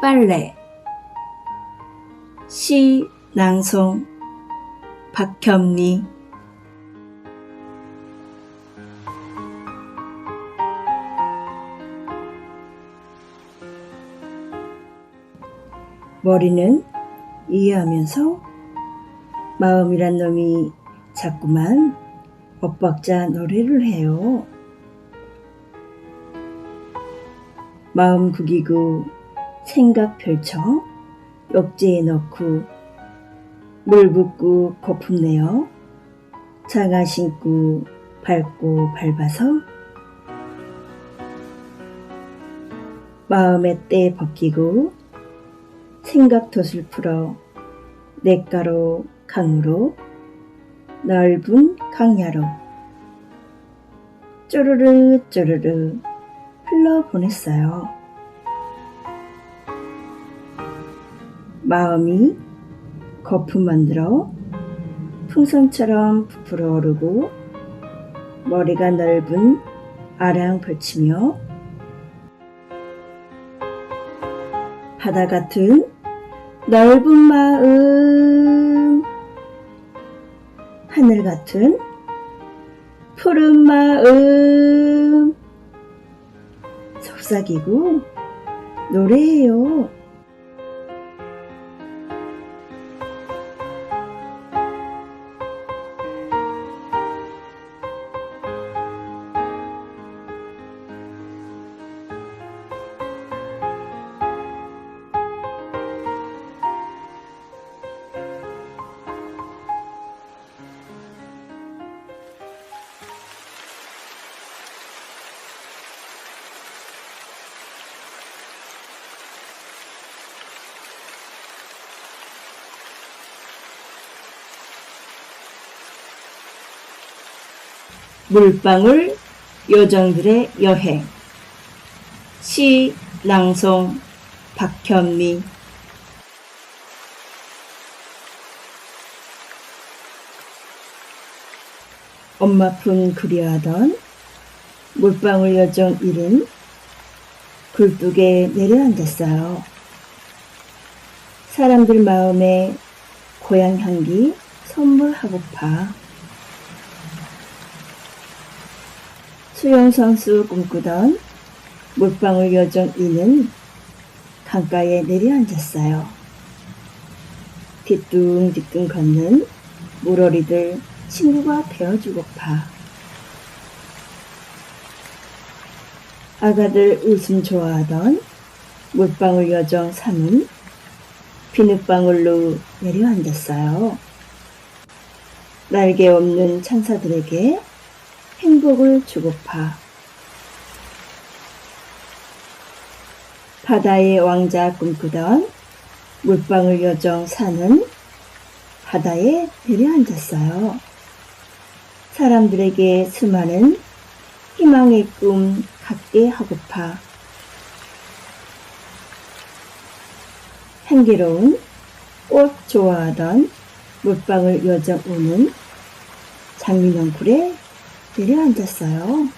빨래. 시 낭송. 박현미. 머리는 이해하면서 마음이란 놈이 자꾸만 엇박자 노래를 해요. 마음 구기고 생각 펼쳐 욕지에 넣고 물 붓고 거품 내어 장화 신고 밟고 밟아서 마음의 때 벗기고 생각 덫을 풀어 냇가로 강으로 넓은 강야로 쪼르르 쪼르르 흘러보냈어요. 마음이 거품 만들어 풍선처럼 부풀어 오르고 머리가 넓은 아랑 펼치며 바다 같은 넓은 마음 하늘 같은 푸른 마음 속삭이고 노래해요. 물방울 요정들의 여행. 시 낭송 박현미. 엄마 품 그리하던 물방울 요정 일은 굴뚝에 내려앉았어요. 사람들 마음에 고향 향기 선물하고파 수영 선수 꿈꾸던 물방울 요정 이는 강가에 내려앉았어요. 뒤뚱뒤뚱 걷는 물어리들 친구가 되어주고파. 아가들 웃음 좋아하던 물방울 요정 삼은 비눗방울로 내려앉았어요. 날개 없는 천사들에게 행복을 주고파. 바다의 왕자 꿈꾸던 물방울 요정 사는 바다에 내려앉았어요. 사람들에게 수많은 희망의 꿈 갖게 하고파. 향기로운 꽃 좋아하던 물방울 요정 우는 장미넝쿨에 내려앉았어요.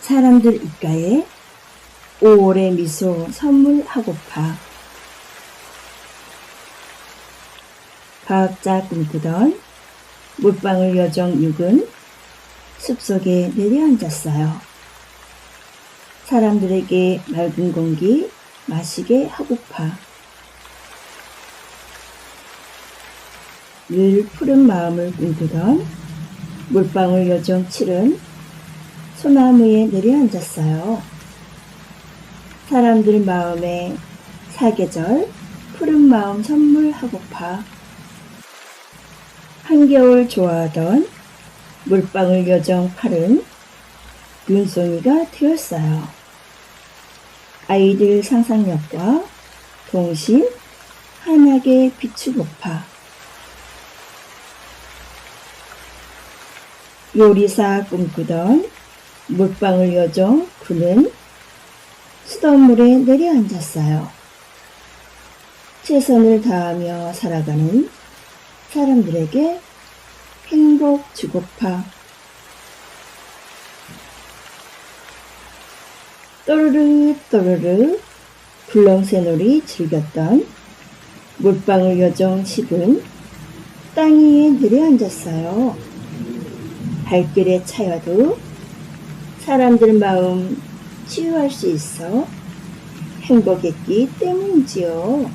사람들 입가에 5월의 미소 선물하고파. 과학자 꿈꾸던 물방울 요정 6은 숲속에 내려앉았어요. 사람들에게 맑은 공기 마시게 하고파. 늘 푸른 마음을 꿈꾸던 물방울 요정 7은 소나무에 내려앉았어요. 사람들 마음에 사계절 푸른 마음 선물하고파. 한겨울 좋아하던 물방울 요정 8은 눈송이가 되었어요. 아이들 상상력과 동심 환하게 비추고파. 요리사 꿈꾸던 물방울 요정 그는 수돗물에 내려앉았어요. 최선을 다하며 살아가는 사람들에게 행복 주고파. 또르르 또르르 굴렁쇠놀이 즐겼던 물방울 요정 집은 땅 위에 내려앉았어요. 발길에 차여도 사람들 마음 치유할 수 있어 행복했기 때문이지요.